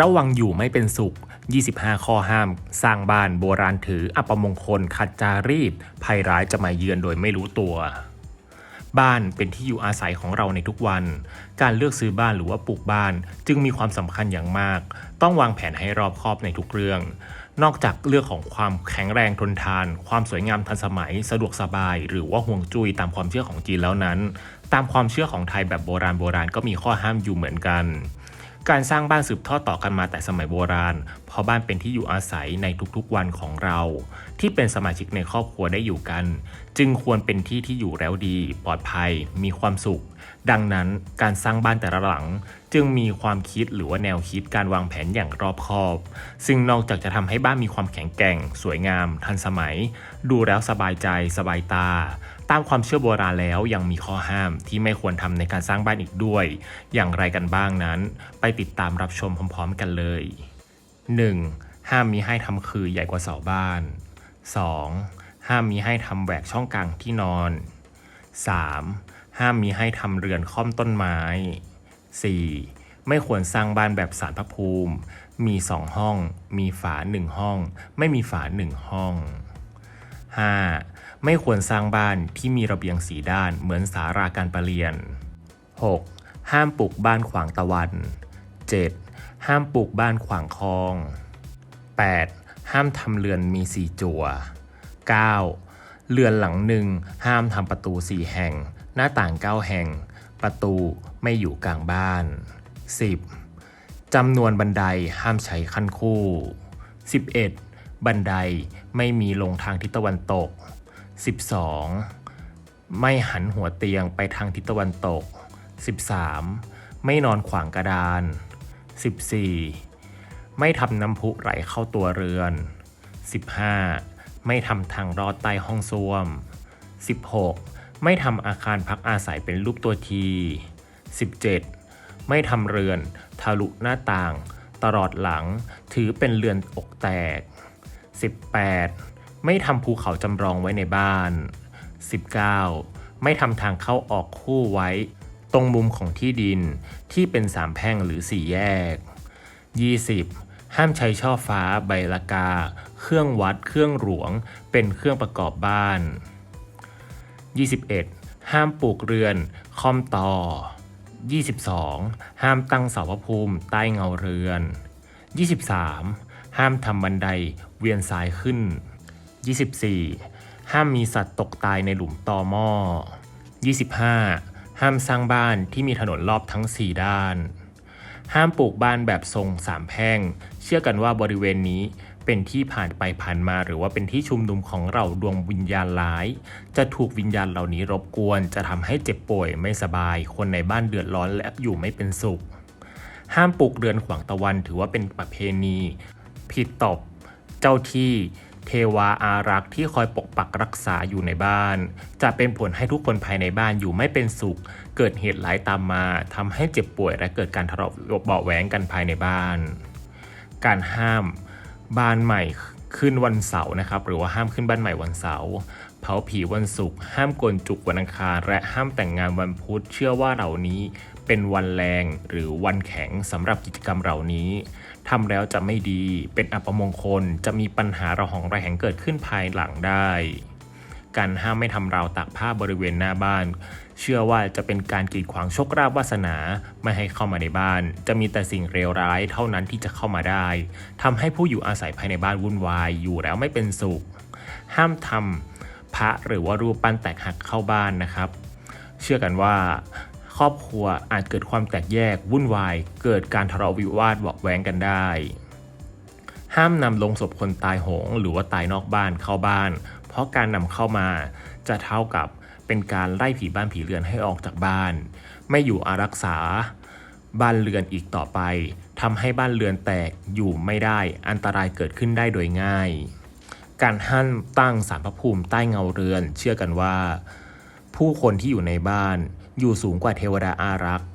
ระวังอยู่ไม่เป็นสุข 25 ข้อห้าม สร้างบ้านโบราณถืออัปมงคลขัดจารีตภัยร้ายจะมาเยือนโดยไม่รู้ตัว บ้านเป็นที่อยู่อาศัยของเราในทุกวัน การเลือกซื้อบ้านหรือว่าปลูกบ้าน จึงมีความสำคัญอย่างมาก ต้องวางแผนให้รอบคอบในทุกเรื่อง นอกจากเรื่องของความแข็งแรงทนทาน ความสวยงามทันสมัย สะดวกสบาย หรือว่าห่วงจุ้ยตามความเชื่อของจีนแล้วนั้น ตามความเชื่อของไทยแบบโบราณโบราณก็มีข้อห้ามอยู่เหมือนกัน การสร้างบ้านสืบทอดต่อกันมาแต่สมัยโบราณ เพราะบ้านเป็นที่อยู่อาศัยในทุกๆวันของเรา ที่เป็นสมาชิกในครอบครัวได้อยู่กัน จึงควรเป็นที่ที่อยู่แล้วดี ปลอดภัย มีความสุข ดังนั้นการสร้างบ้านแต่ละหลัง จึงมีความคิดหรือว่าแนวคิดการวางแผนอย่างรอบคอบ ซึ่งนอกจากจะทำให้บ้านมีความแข็งแกร่ง สวยงาม ทันสมัย ดูแล้วสบายใจ สบายตา ตามความเชื่อโบราณแล้วยังมีข้อห้ามที่ไม่ควรทำในการสร้างบ้านอีกด้วย อย่างไรกันบ้างนั้น ไปติดตามรับชมพร้อมๆกันเลย 1. ห้ามมีให้ทำคือใหญ่กว่าเสาบ้าน 2. ห้ามมีให้ทำแหวกช่องกลางที่นอน 3. ห้ามมีให้ทำเรือนค่อมต้นไม้ 4. ไม่ควรสร้างบ้านแบบสารพระภูมิ มีสองห้อง มีฝาหนึ่งห้อง ไม่มีฝาหนึ่งห้อง 5. ไม่ควรสร้างบ้านที่มีระเบียงสีด้านเหมือนสาราการประเรียน 6. ห้ามปลูกบ้านขวางตะวัน 7. ห้ามปลูกบ้านขวางคลอง 8. ห้ามทำเรือนมีสี่จั่ว 9. เรือนหลังหนึ่งห้ามทำประตูสี่แห่ง หน้าต่างเก้าแห่ง ประตูไม่อยู่กลางบ้าน 10. จำนวนบันไดห้ามใช้ขั้นคู่ 11. บันไดไม่มีลงทางทิศตะวันตก 12. ไม่หันหัวเตียงไปทางทิศตะวันตก 13. ไม่นอนขวางกระดาน 14. ไม่ทำน้ำพุไหลเข้าตัวเรือน 15. ไม่ทำทางรอดใต้ห้องส้วม 16. ไม่ทำอาคารพักอาศัยเป็นรูปตัวที 17. ไม่ทำเรือนทะลุหน้าต่าง ตลอดหลังถือเป็นเรือนอกแตก 18. ไม่ทำภูเขาจำลองไว้ในบ้าน 19. ไม่ทำทางเข้าออกคู่ไว้ ตรงมุมของที่ดินที่เป็นสามแพร่งหรือสี่แยก 20. ห้ามใช้ช่อฟ้าใบละกา เครื่องวัดเครื่องหลวง เป็นเครื่องประกอบบ้าน 21. ห้ามปลูกเรือนคอมต่อ 22. ห้ามตั้งเสาพระภูมิใต้เงาเรือน 23. ห้ามทำบันไดเวียนซ้ายขึ้น 24. ห้ามมีสัตว์ตกตายในหลุมตอหม้อ 25. ห้ามสร้างบ้านที่มีถนนรอบทั้ง 4 ด้าน ห้ามปลูกบ้านแบบทรงสามแพร่ง เชื่อกันว่าบริเวณนี้เป็นที่ผ่านไปผ่านมาหรือว่าเป็นที่ชุมนุมของเราดวงวิญญาณร้าย จะถูกวิญญาณเหล่านี้รบกวน จะทำให้เจ็บป่วยไม่สบาย คนในบ้านเดือดร้อนและอยู่ไม่เป็นสุข ห้ามปลูกเรือนขวางตะวันถือว่าเป็นประเพณี ผิดต่อเจ้าที่ เทวาอารักษ์ที่คอยปกปักรักษาอยู่ในบ้าน จะเป็นผลให้ทุกคนภายในบ้านอยู่ไม่เป็นสุข เกิดเหตุร้ายตามมาทำให้เจ็บป่วยและเกิดการทะเลาะเบาแหวงกันภายในบ้าน การห้ามบ้านใหม่ขึ้นวันเสาร์นะครับ หรือว่าห้ามขึ้นบ้านใหม่วันเสาร์เผาผีวันศุกร์ห้ามโกนจุกวันอังคารและห้ามแต่งงานวันพุธเชื่อว่าเหล่านี้เป็นวันแรงหรือวันแข็งสำหรับกิจกรรมเหล่านี้ ทำแล้วจะไม่ดี เป็นอัปมงคล จะมีปัญหาระหองระแหงเกิดขึ้นภายหลังได้ การห้ามไม่ทำราวตากผ้าบริเวณหน้าบ้าน เชื่อว่าจะเป็นการกีดขวางโชคราบวาสนาไม่ให้เข้ามาในบ้าน จะมีแต่สิ่งเลวร้ายเท่านั้นที่จะเข้ามาได้ทำให้ผู้อยู่อาศัยภายในบ้านวุ่นวาย อยู่แล้วไม่เป็นสุข ห้ามทำพระหรือว่ารูปปั้นแตกหักเข้าบ้านนะครับ เชื่อกันว่า ครอบครัวอาจเกิดความแตกแยกวุ่นวาย เกิดการทะเลาะวิวาทเบาะแว้งกันได้ ห้ามนำลงศพคนตายโหง หรือว่าตายนอกบ้านเข้าบ้าน เพราะการนำเข้ามาจะเท่ากับเป็นการไล่ผีบ้านผีเรือนให้ออกจากบ้าน ไม่อยู่อารักษา บ้านเรือนอีกต่อไปทำให้บ้านเรือนแตกอยู่ไม่ได้อันตรายเกิดขึ้นได้โดยง่าย การห้ามตั้งสารพระภูมิใต้เงาเรือน เชื่อกันว่า ผู้คนที่อยู่ในบ้าน อยู่สูงกว่าเทวดาอารักษ์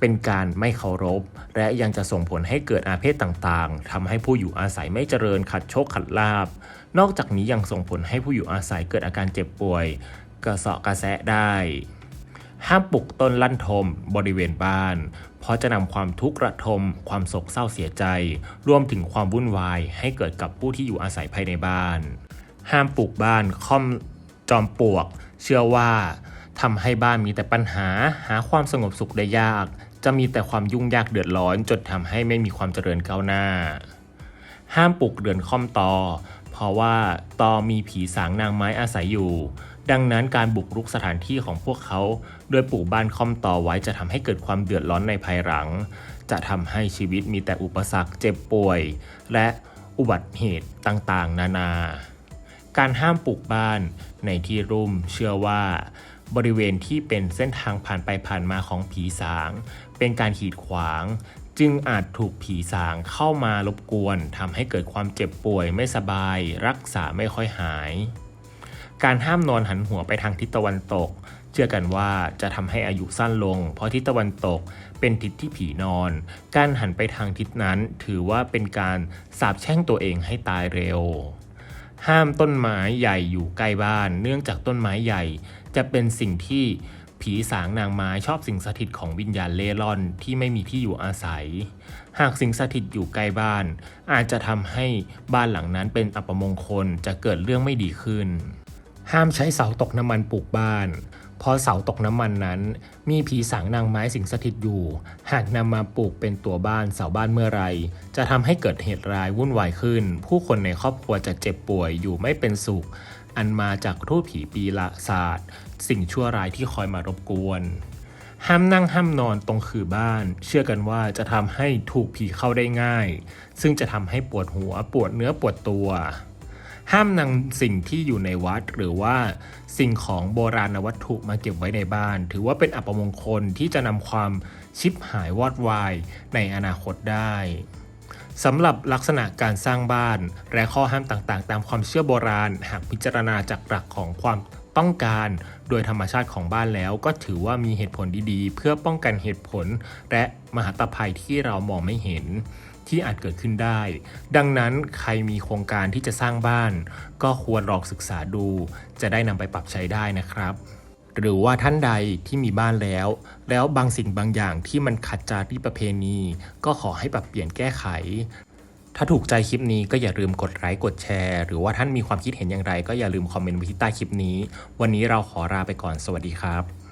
เป็นการไม่เคารพ และยังจะส่งผลให้เกิดอาเพศต่างๆทำให้ผู้อยู่อาศัยไม่เจริญขัดโชคขัดลาบ นอกจากนี้ยังส่งผลให้ผู้อยู่อาศัยเกิดอาการเจ็บป่วย กระเสาะกระแสะได้ ห้ามปลุกต้นลั่นทมบริเวณบ้าน เพราะจะนำความทุกข์ระทม ความโศกเศร้าเสียใจ รวมถึงความวุ่นวายให้เกิดกับผู้ที่อยู่อาศัยภายในบ้าน ห้ามปลูกบ้านค่อมจอมปลวก เชื่อว่า ทำให้บ้านมีแต่ปัญหา หาความสงบสุขได้ยาก จะมีแต่ความยุ่งยากเดือดร้อนจนทำให้ไม่มีความเจริญก้าวหน้า ห้ามปลูกเรือนค่อมตอ เพราะว่าตอมีผีสางนางไม้อาศัยอยู่ ดังนั้นการบุกรุกสถานที่ของพวกเขาโดยปลูกบ้านค่อมตอไว้จะทำให้เกิดความเดือดร้อนในภายหลัง จะทำให้ชีวิตมีแต่อุปสรรคเจ็บป่วย และอุบัติเหตุต่างๆ นานา การห้ามปลูกบ้านในที่รุ่มเชื่อว่า บริเวณที่เป็นเส้นทางผ่านไปผ่านมาของผีสาง เป็นการขีดขวาง จึงอาจถูกผีสางเข้ามารบกวนทำให้เกิดความเจ็บป่วยไม่สบาย รักษาไม่ค่อยหาย การห้ามนอนหันหัวไปทางทิศตะวันตก เชื่อกันว่าจะทำให้อายุสั้นลง เพราะทิศตะวันตกเป็นทิศที่ผีนอน การหันไปทางทิศนั้นถือว่าเป็นการสาปแช่งตัวเองให้ตายเร็ว ห้ามต้นไม้ใหญ่อยู่ใกล้บ้าน เนื่องจากต้นไม้ใหญ่ จะเป็นสิ่งที่ผีสางนางไม้ชอบสิ่งสถิตของวิญญาณเล่ร่อนที่ไม่มีที่อยู่อาศัย หากสิ่งสถิตอยู่ใกล้บ้าน อาจจะทำให้บ้านหลังนั้นเป็นอัปมงคลจะเกิดเรื่องไม่ดีขึ้น ห้ามใช้เสาตกน้ำมันปลูกบ้าน พราะเสาตกน้ำมันนั้น มีผีสางนางไม้สิงสถิตอยู่ หากนำมาปลูกเป็นตัวบ้านเสาบ้านเมื่อไร จะทำให้เกิดเหตุร้ายวุ่นวายขึ้น ผู้คนในครอบครัวจะเจ็บป่วยอยู่ไม่เป็นสุข อันมาจากทูตผีปีละศาสตร์ สิ่งชั่วร้ายที่คอยมารบกวน ห้ามนั่งห้ามนอนตรงคือบ้าน เชื่อกันว่าจะทำให้ถูกผีเข้าได้ง่าย ซึ่งจะทำให้ปวดหัวปวดเนื้อปวดตัว ห้ามนำสิ่งที่อยู่ในวัดหรือว่าสิ่งของโบราณวัตถุมาเก็บไว้ในบ้าน ถือว่าเป็นอัปมงคลที่จะนำความชิบหายวอดวายในอนาคตได้สำหรับลักษณะการสร้างบ้าน และข้อห้ามต่างๆ ตามความเชื่อโบราณ หากพิจารณาจากหลักของความต้องการโดยธรรมชาติของบ้านแล้ว ก็ถือว่ามีเหตุผลดีๆ เพื่อป้องกันเหตุผล และมหาตภัยที่เรามองไม่เห็น ที่อาจเกิดขึ้นได้ ดังนั้นใครมีโครงการที่จะสร้างบ้าน ก็ควรลองศึกษาดู จะได้นำไปปรับใช้ได้นะครับ หรือว่าท่านใดที่มีบ้านแล้ว แล้วบางสิ่งบางอย่างที่มันขัดจารีประเพณี ก็ขอให้ปรับเปลี่ยนแก้ไข ถ้าถูกใจคลิปนี้ก็อย่าลืมกดไลค์กดแชร์ หรือว่าท่านมีความคิดเห็นอย่างไร ก็อย่าลืมคอมเมนต์ไว้ที่ใต้คลิปนี้ วันนี้เราขอลาไปก่อนสวัสดีครับ